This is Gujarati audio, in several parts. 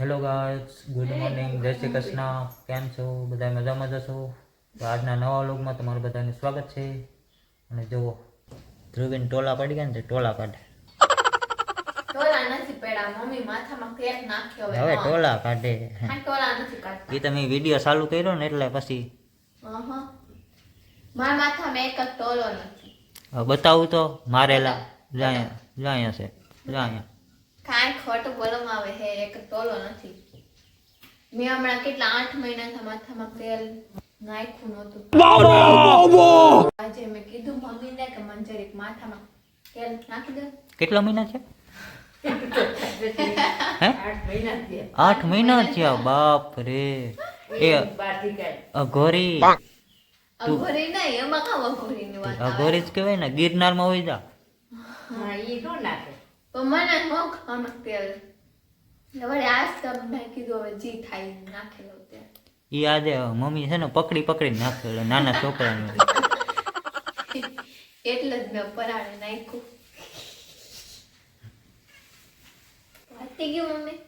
હેલો ગાઈસ ગુડ મોર્નિંગ જય શ્રી કૃષ્ણ. કેમ છો? બધા મજામાં જશો તો આજના નવા વ્લોગમાં તમારું બધાનું સ્વાગત છે. અને જુઓ ધ્રુવીન ટોલા પડી ગયા ને ટોલા કાઢે. હવે ટોલા કાઢે. એ તમે વીડિયો ચાલુ કર્યો ને એટલે પછી બતાવું તો મારેલા જાય જાય છે જાય કાંઈ ખોટું બોલવામાં આવે હે એક ટોલો નથી. મેં હમણાં કેટલા આઠ મહિનાથી માથામાં તેલ નાખ્યું નહોતું. આજે મેં કીધું મમ્મીને કે મને જરીક માથામાં તેલ નાખી દે. કેટલા મહિના છે આઠ મહિના થયા. બાપ રે. એ અઘોરી. અઘોરી નહીં એમાં કામ અઘોરીની વાત અઘોરી જ કહેવાય ને ગિરનારમાં હોય જા. પણ મને ખાવાનું તેલ એટલે વળી આજ મેં કીધું હવે જી થાય નાખેલો તેલ ઈ આજે મમ્મી છે ને પકડી પકડી નાખેલો નાના છોકરાને. એટલે જ મેં પરાણે નાખ્યું. વાતી ગયું મમ્મી?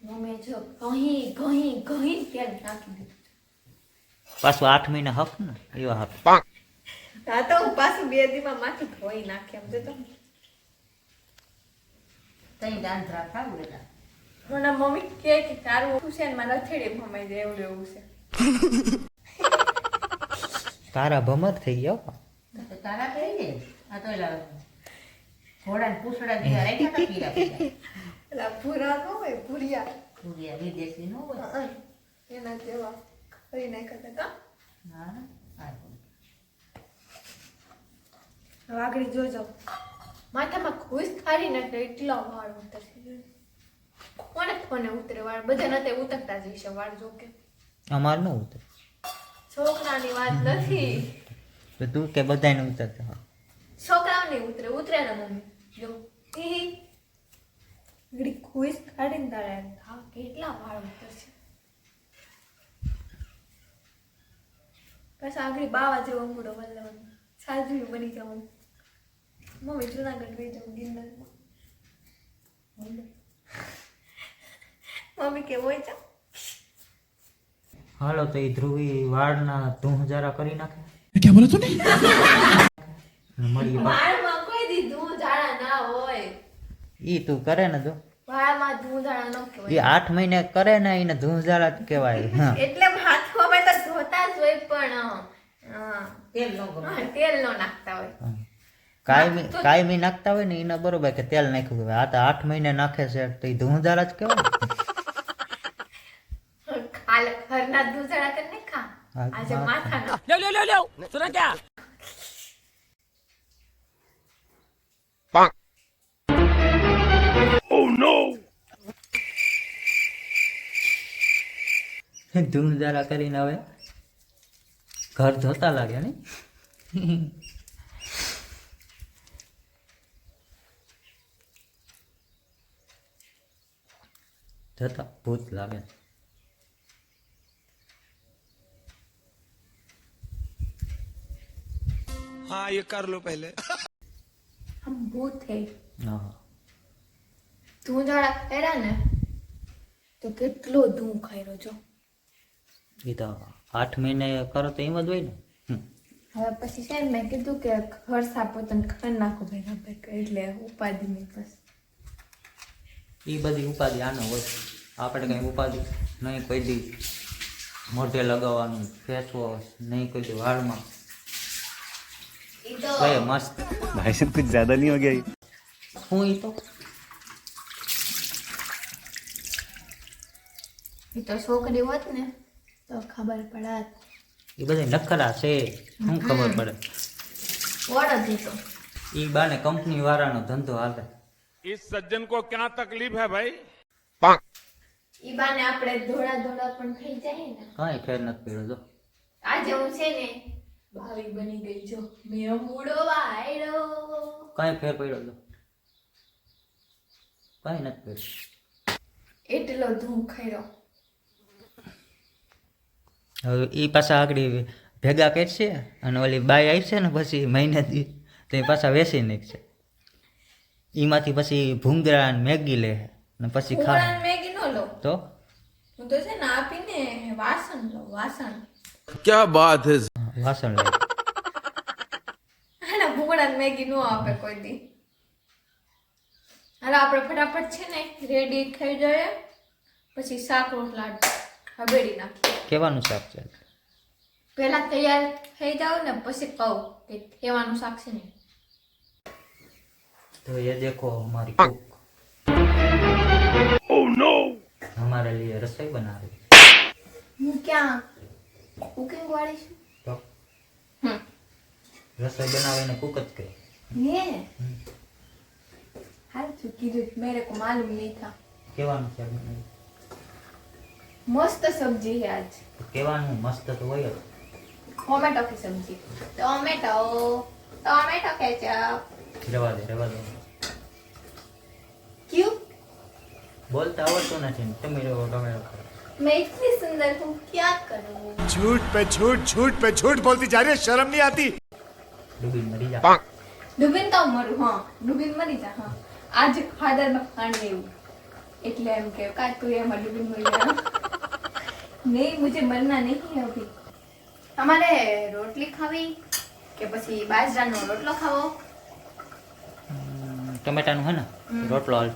મમ્મી જો ઘહી ઘહી ઘહી ત્યાં નાખી દીધું પાછું આઠ મહિના હક ને એવા હક. આ તો પાછું બે દીમાં માથું ધોઈ નાખે એમ તો મને મમ્મી કે કે તારું ઓછું છે ને મારા થેડી ભમાઈ જાય એવું એવું છે. તારા ભમર થઈ ગયા તારા કઈ ને આ તો એલા ઘોડાને પૂછડા જેવા રાખ્યા હતા પીરા પીળા. પૂરા નો હોય ભૂરિયા. ભૂરિયા વિદેશી નો હોય? એના જેવા કરી નાખ્યા હતા હા આ તો. જોજો માથામાં ખુશ કાઢી નાખે એટલા વાળ ઉતરશે કોને કોને ઉતરે વાળ? બધા નતે ઉતરતા જ હશે વાળ જો કે. અમાર ન ઉતરે. છોકરાની વાત નથી. તો તું કે બધાને ઉતરતા. છોકરાઓને ઉતરે ઉતરે ને મમ્મી. જો. ઈ ગડી ખુશ કાઢીને તારે હા કેટલા વાળ ઉતરશે પછી આગળ બાવા જેવો મૂડો બદલવાનો. સાજવી બની જવાનું મમ્મી જુનાગઢ ગઈ જાઉં ગિરનારમાં મમ્મી કે હોય જા હાલો તો એ ધ્રુવી વાળના ધૂહ જરા કરી નાખે ક્યાં બોલો તું મળીએ વાળમાં કોઈ દી ધૂહ જાડા ના હોય ઈ તું કરે ને તું વાળમાં ધૂહ ઝાડા ન કહેવાય એ 8 મહિને કરે ને એને ધૂહ જાડા કહેવાય એટલે હાથમાં તો ધોતા જ હોય પણ તેલ નો તેલ ન નાખતા હોય કાયમી કાયમી નાખતા હોય ને એને બરોબર કે તેલ નાખ્યું કહેવાય આ તો આઠ મહિને નાખે છે તો એ ધુંધાર જ કેવો ધૂમધારા કરીને હવે ઘર જોતા લાગ્યા ને જતા ભૂત લાગે हाँ ये कर लो पहले આમ ભૂત થઈ હા ધૂંધાળા કર્યા ને તો કેટલો ધૂં ખાઈ જો એ તો આઠ મહિને કરો તો એમ જ હોય ને હમ. હવે પછી છે ને મેં કીધું કે ઘર સાફ પોતાને ખાઈ નાખો ભેગા ભેગા એટલે ઉપાધિ નહીં બસ એ બધી ઉપાધિ આનો હોય. આપણે કંઈ ઉપાધિ નહીં કોઈ દી મોઢે લગાવવાનું ફેંચવો નહીં કોઈ દી વાળમાં. ભાઈ મસ્ત. ભાઈ સાહેબ કુછ જ્યાદા નહીં હો ગયા હું એ તો? એ તો છોકરી હોત ને તો ખબર પડત. એ બધા નખરા છે શું ખબર પડે? ઓળખ એ બાને કંપની વાળાનો ધંધો હાલે. इस सज्जन को क्या तकलीफ है भाई ઈ બાને આપણે ધોળા ધોળા પણ થઈ જાય ને કાંઈ ફેર નથી પડ્યો જો આજે હું છે ને ભાવી બની ગઈ જો મેં મૂડો વાયડો કાંઈ ફેર પડ્યો જો કાંઈ નથી પડ્યું એટલો ધૂમ ખાયો હવે એ પાછા આગળ ભેગા કરશે અને ઓલી બાઈ આવશે ને પછી મહિનેથી તો એ પાછા વેચી નાખશે એમાંથી પછી ભૂંગળા અને મેગી લે અને પછી ખાવા મેગી નો લો? તો? હું તો છે ને આપીને વાસણ લો વાસણ. ક્યા બાત હે? વાસણ લે. આના ભૂંગળા મેગી નો આપે કોઈ દી. હાલો આપણે ફટાફટ છે ને રેડી થઈ જાય. પછી શાક રોટલા હબેડી નાખ કેવાનું શાક છે? પહેલા તૈયાર થઈ જાવ ને પછી કહું કે કેવાનું શાક છે ને. तो ये देखो हमारी कुक हमारे लिए रसोई बना रही હું ક્યાં કુકિંગ વાળી છું तो હમ रसोई बनावे कुक જ કહે ये हाल चुकी जो मेरे को मालूम नहीं था કેવાનું શાક બનાવ્યું मस्त सब्जी है आज તો કેવાનું મસ્ત તો હોય જ टोमेटो की सब्जी टोमेटो टोमेटो केचप રહેવા દે રહેવા દો. ક્યું? બોલતા આવડતું નથી તમે રહો તમે રહો એટલે એમ કે કા તું એમાં નહીં મુજે મરના નહીં અભી અમારે રોટલી ખાવી કે પછી બાજરાનો રોટલો ખાવો? ટમેટાનું હે ને રોટલો હાલ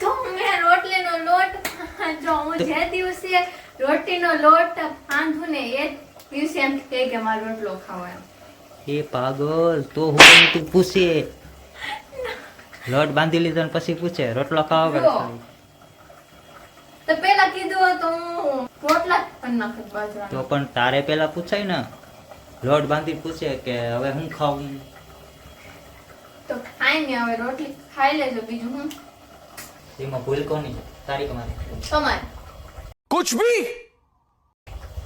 તો મેં રોટલીનો લોટ જો હું જે દિવસે રોટીનો લોટ બાંધું ને એ દિવસે એમ કે કે મારો રોટલો ખાવો એમ. એ પાગલ તો હું તું પૂછે. લોટ બાંધી લીધો ને પછી પૂછે રોટલો ખાવા કે તો પેલા કીધું તો હું રોટલા પણ પણ ખાવા તો પણ તારે પેલા પૂછાય ને લોટ બાંધી પૂછે કે હવે હું ખાવું? તો કાઈ નહીં હવે રોટલી ખાઈ લેજો બીજું હું? એમાં ભૂલ કોની તારી તમારી તમારે કુછ ભી?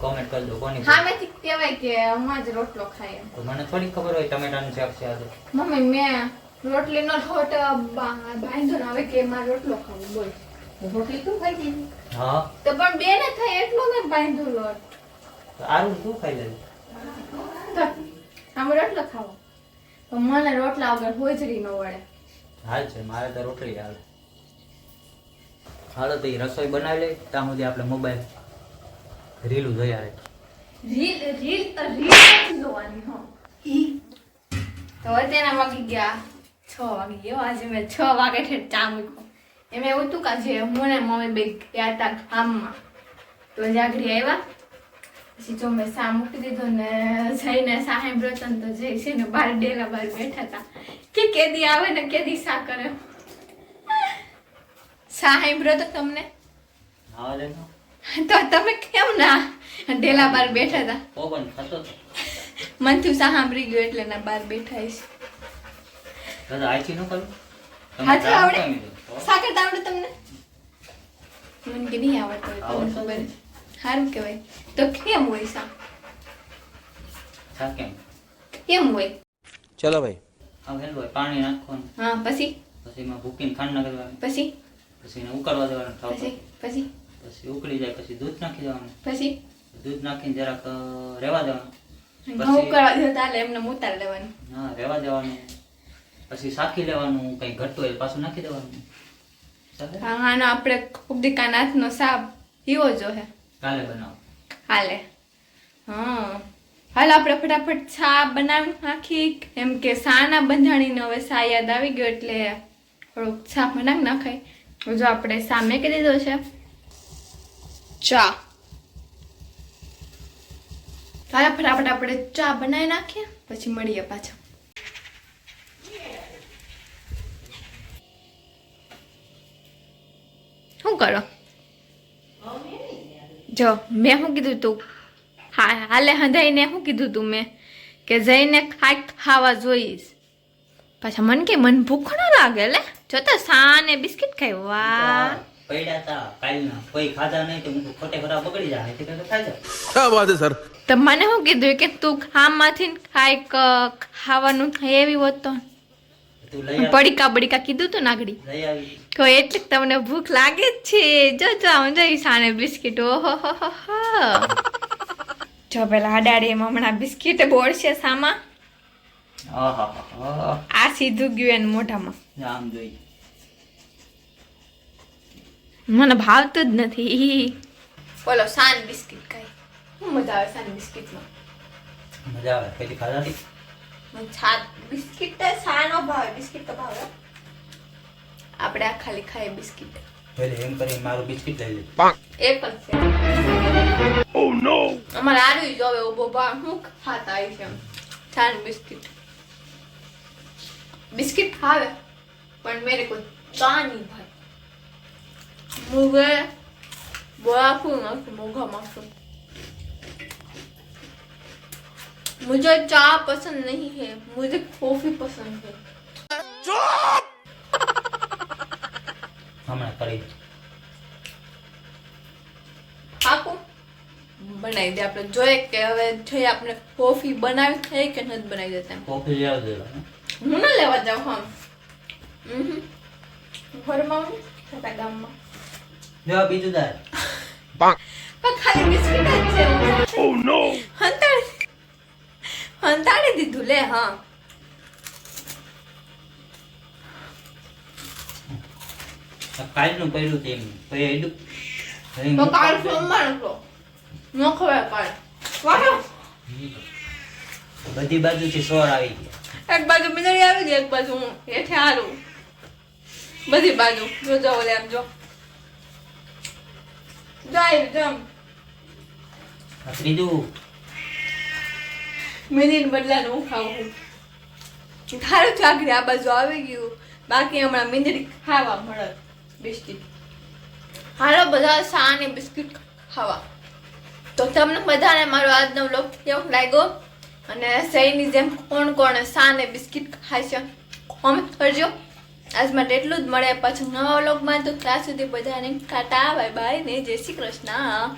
કોમેન્ટ કરી દો કોની હામેથી કહેવાય કે હમણાં જ રોટલો ખાય તો મને થોડી ખબર હોય ટમેટાનું શાક છે આજે. મમ્મી મેં રોટલીનો લોટ બાંધો ને હવે કે મારે રોટલો ખાવો બોલ. રોટલી તું ખાઈ લીધી? હા. તો પણ બે ને થાય એટલો ને બાંધો લોટ આરું તું ખાઈ લે લેજે આમ રોટલો ખાવો. મને રોટલા વગર હોજરી ન વળે. હાલ છે મારે તો રોટલી આવે. હાલો તો એ રસોઈ બનાવી લે ત્યાં સુધી આપણે મોબાઈલ રીલું જોઈ આવે. રીલ રીલ તો રીલ જ જોવાની હો. તો અત્યારે વાગી ગયા છ વાગી. ગયો આજે મેં છ વાગે ઠેઠ ચા મૂક્યો. એમ એવું હતું કે જે હું ને મમ્મી બે ગયા હતા ગામમાં. તો જાગડી આવ્યા. પછી જો મેં સા મૂકી દીધો ને જઈને સાહેબ રતન તો જઈ છે ને બાર ડેલા બાર બેઠા હતા કે કેદી આવે ને કેદી સા કરે? સાહેબ રતન તમને? તો. તમે કેમ ના? ડેલા બાર બેઠા હતા મંથુ મનથી સા સાંભળી ગયો એટલે ના બાર બેઠા છે આઈથી ન કરું. તમે આવડે? સાકર આવડે તમને? મને કે નહીં આવડતો ખબર સારું કહેવાય. તો કેમ હોય સા? કેમ? કેમ હોય? ચલો ભાઈ. હા હેલ પાણી નાખવાનું. હા પછી? પછી માં ભૂકીને ખાંડ નાખી દેવાની પછી? પછી એને ઉકળવા દેવાનું થાવ પછી? પછી? પછી ઉકળી જાય પછી દૂધ નાખી દેવાનું. પછી? દૂધ નાખીને જરાક રેવા દેવાનું. ઉકળવા દે તાલે એમને ઉતાર હા રેવા દેવાનું. પછી સાખી લેવાનું કઈ ઘટતું હોય પાછું નાખી દેવાનું. હા આનો આપણે કુબદિકા નાથનો સાપ ઈવો જો હે. કાલે બનાવો. હાલે. હા. હાલ આપણે ફટાફટ છા બનાવી નાખી. એમ કે સાના બંધાણીને હવે સા યાદ આવી ગયો એટલે થોડુંક છા બનાવી નાખાય. જો આપણે સામે કરી દીધો છે. ચા. હાલ ફટાફટ આપણે ચા બનાવી નાખીએ, પછી મળીએ પાછા. શું કરો? જો મેં શું કીધું તું? હા હાલે હંધાઈને શું કીધું તું મેં? કે જઈને ખાક ખાવા જોઈશ. પાછા મન કે મન ભૂખ ન લાગે લે. જો તો સાને બિસ્કિટ ખાઈ વાહ. મને શું કીધું કે તું ખામાંથી ખાઈ ખાવાનું એવી હોત તો? પડીકા બડીકા કીધું તું નાગડી? તો એટલે તમને ભૂખ લાગે જ છે. જો જો હું જોઈ સાને બિસ્કિટ. ઓહો હો હો હો. જો પેલા અડાડી એમાં હમણાં બિસ્કિટ બોળશે સામા. આ સીધું ગયું એને મોઢામાં. આમ જોઈ. મને ભાવતું જ નથી. બોલો સાન બિસ્કિટ ખાઈ. શું મજા આવે સાન બિસ્કિટમાં? મજા આવે. પેલી ખાધા છાત બિસ્કિટ સાનો ભાવે બિસ્કિટ તો ભાવે આપણે આ ખાલી ખાય બિસ્કિટ એટલે એમ કરી મારું બિસ્કિટ લઈ લે પાંક એ પણ છે ઓ નો અમાર આરું જોવે ઉભો બા હું ખાતા આવી છે ચાર બિસ્કિટ બિસ્કિટ ખાવે પણ મેરે કોઈ ચા નહીં ભાઈ મુગે બોલા ફૂલ નાખું મોઘા માખું मुझे चा पसंद नहीं है मुझे कॉफी पसंद है હમણાં કરી આકુ બનાવી દે આપણે જોઈએ કે હવે જોઈએ આપણે કોફી બનાવી થઈ કે નથી બનાવી દેતા એમ. કોફી લેવા દે હું ના લેવા જાઉં હમ હમ ઘરમાં હું છતાં ગામમાં લેવા બીજું દાર પણ ખાલી બિસ્કિટ જ છે ઓ નો હંતાડી હંતાડી દીધું લે હા. કાલનું કર્યું તેમ. પછી એડું તો કાલ સોમવાર હતો. ન ખવાય કાલ. વાહ બધી બાજુથી સોર આવી ગયા. એક બાજુ મીંદડી આવી ગઈ એક બાજુ હું. હેઠે હારું. બધી બાજુ. જો જો ઓલે આમ જો. જાય જમ ત્રીજું. મેંદીને બદલાને હું ખાવું તારું ચાકરી આ બાજુ આવી ગયું. બાકી હમણાં મીંદડી ખાવા મળે બિસ્કિટ. હાલો બધા સા ને બિસ્કિટ ખાવા. તો તમને બધાને મારો આજનો વ્લોગ કેવો લાગ્યો? અને સહીની જેમ કોણ કોણ સા ને બિસ્કિટ ખાય છે? કોમેન્ટ કરજો. આજ માટે એટલું જ મળે પછી નવા વ્લોગમાં તો ત્યાં સુધી બધાને ટાટા, બાય બાય ને જય શ્રી કૃષ્ણ.